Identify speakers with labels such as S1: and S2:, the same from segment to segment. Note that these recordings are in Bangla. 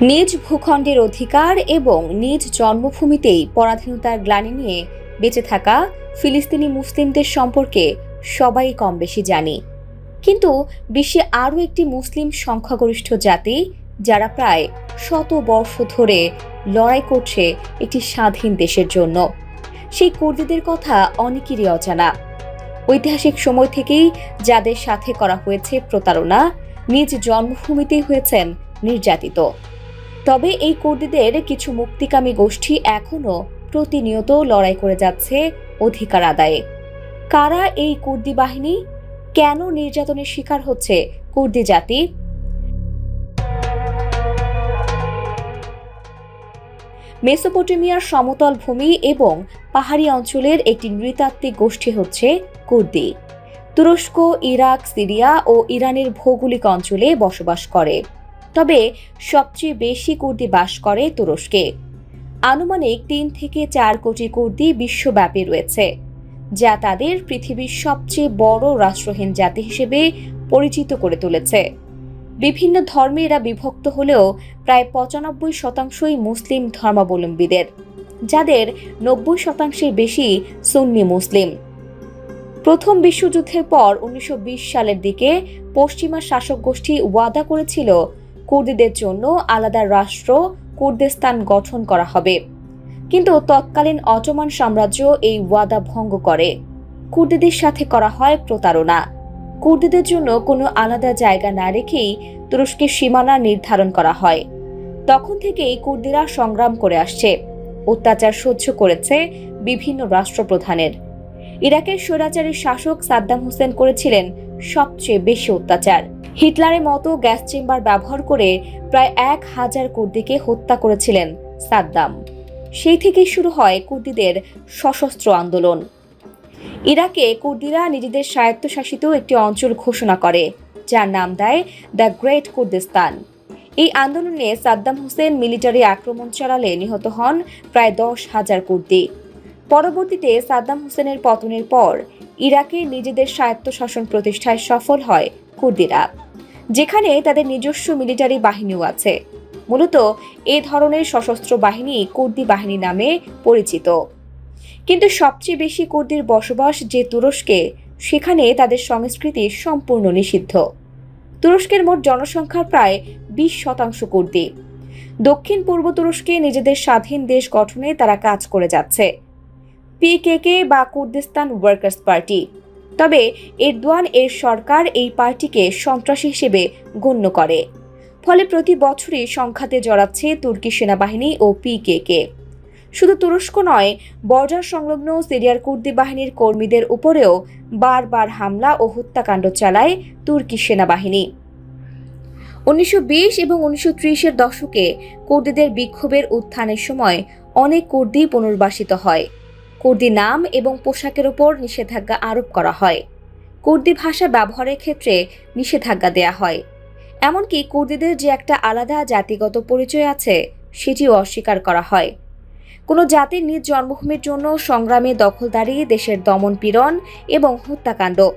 S1: নিজ ভূখণ্ডের অধিকার এবং নিজ জন্মভূমিতেই পরাধীনতার গ্লানি নিয়ে বেঁচে থাকা ফিলিস্তিনি মুসলিমদের সম্পর্কে সবাই কম বেশি জানি। কিন্তু বিশ্বে আরও একটি মুসলিম সংখ্যাগরিষ্ঠ জাতি, যারা প্রায় শত বর্ষ ধরে লড়াই করছে একটি স্বাধীন দেশের জন্য। সেই কুর্দিদের কথা অনেকেরই অজানা। ঐতিহাসিক সময় থেকেই যাদের সাথে করা হয়েছে প্রতারণা, নিজ জন্মভূমিতেই হয়েছেন নির্যাতিত। তবে এই কুর্দিদের কিছু মুক্তিকামী গোষ্ঠী এখনও প্রতিনিয়ত লড়াই করে যাচ্ছে অধিকার আদায়ে। কারা এই কুর্দি বাহিনী? কেন নির্যাতনের শিকার হচ্ছে কুর্দি জাতি? মেসোপটেমিয়ার সমতল ভূমি এবং পাহাড়ি অঞ্চলের একটি নৃতাত্ত্বিক গোষ্ঠী হচ্ছে কুর্দি। তুরস্ক, ইরাক, সিরিয়া ও ইরানের ভৌগোলিক অঞ্চলে বসবাস করে। তবে সবচেয়ে বেশি কুর্দি বাস করে তুরস্কে। আনুমানিক তিন থেকে চার কোটি কুর্দি বিশ্বব্যাপী রয়েছে, যা তাদের পৃথিবীর সবচেয়ে বড় রাষ্ট্রহীন জাতি হিসেবে পরিচিত করে তুলেছে। বিভিন্ন ধর্মে এরা বিভক্ত হলেও প্রায় পঁচানব্বই শতাংশই মুসলিম ধর্মাবলম্বীদের, যাদের নব্বই শতাংশের বেশি সুন্নি মুসলিম। প্রথম বিশ্বযুদ্ধের পর উনিশশো বিশ সালের দিকে পশ্চিমা শাসক গোষ্ঠী ওয়াদা করেছিল কুর্দিদের জন্য আলাদা রাষ্ট্র, কুর্দিস্তান গঠন করা হবে। কিন্তু তৎকালীন অটোমান সাম্রাজ্য এই ওয়াদা ভঙ্গ করে। কুর্দিদের সাথে করা হয় প্রতারণা। কুর্দিদের জন্য কোনো আলাদা জায়গা না রেখেই তুরস্কের সীমানা নির্ধারণ করা হয়। তখন থেকেই কুর্দিরা সংগ্রাম করে আসছে। অত্যাচার সহ্য করেছে বিভিন্ন রাষ্ট্রপ্রধানের। ইরাকের স্বৈরাচারী শাসক সাদ্দাম হোসেন করেছিলেন সবচেয়ে বেশি অত্যাচার। হিটলারের মতো গ্যাস চেম্বার ব্যবহার করে প্রায় এক হাজার কুর্দিকে হত্যা করেছিলেন সাদ্দাম। সেই থেকেই শুরু হয় কুর্দিদের সশস্ত্র আন্দোলন। ইরাকে কুর্দিরা নিজেদের স্বায়ত্তশাসিত একটি অঞ্চল ঘোষণা করে, যার নাম দেয় দ্য গ্রেট কুর্দিস্তান। এই আন্দোলনে সাদ্দাম হোসেন মিলিটারি আক্রমণ চালালে নিহত হন প্রায় দশ হাজার কুর্দি পরবর্তীতে সাদ্দাম হোসেনের পতনের পর ইরাকে নিজেদের স্বায়ত্তশাসন প্রতিষ্ঠায় সফল হয় কুর্দিরা। যেখানে তাদের নিজস্ব মিলিটারি বাহিনীও আছে। মূলত এ ধরনের সশস্ত্র বাহিনী কুর্দি বাহিনী নামে পরিচিত। কিন্তু সবচেয়ে বেশি কুর্দির বসবাস যে তুরস্কে, সেখানে তাদের সংস্কৃতি সম্পূর্ণ নিষিদ্ধ। তুরস্কের মোট জনসংখ্যার প্রায় বিশ শতাংশ কুর্দি। দক্ষিণ পূর্ব তুরস্কে নিজেদের স্বাধীন দেশ গঠনে তারা কাজ করে যাচ্ছে। পিকেকে বা কুর্দিস্তান ওয়ার্কার্স পার্টি। তবে এরদোয়ান এর সরকার এই পার্টিকে সন্ত্রাসী হিসেবে গণ্য করে। ফলে প্রতি বছরই সংখ্যাতে জড়াচ্ছে তুর্কি সেনাবাহিনী ও পিকেকে শুধু তুরস্ক নয়, বর্ডার সংলগ্ন সিরিয়ার কুর্দি বাহিনীর কর্মীদের উপরেও বারবার হামলা ও হত্যাকাণ্ড চালায় তুর্কি সেনাবাহিনী। উনিশশো বিশ এবং উনিশশো ত্রিশের দশকে কুর্দিদের বিক্ষোভের উত্থানের সময় অনেক কুর্দি পুনর্বাসিত হয়। কুর্দি নাম এবং পোশাকের ওপর নিষেধাজ্ঞা আরোপ করা হয়। কুর্দি ভাষা ব্যবহারের ক্ষেত্রে নিষেধাজ্ঞা দেয়া হয়। এমনকি কুর্দিদের যে একটা আলাদা জাতিগত পরিচয় আছে, সেটিও অস্বীকার করা হয়। কোনো জাতির নিজ জন্মভূমির জন্য সংগ্রামে দখলদারি, দেশের দমন পীড়ন এবং হত্যাকাণ্ড,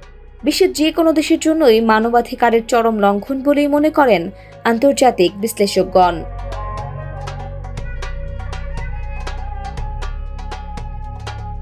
S1: বিশ্বের যে কোনো দেশের জন্যই মানবাধিকারের চরম লঙ্ঘন বলেই মনে করেন আন্তর্জাতিক বিশ্লেষকগণ।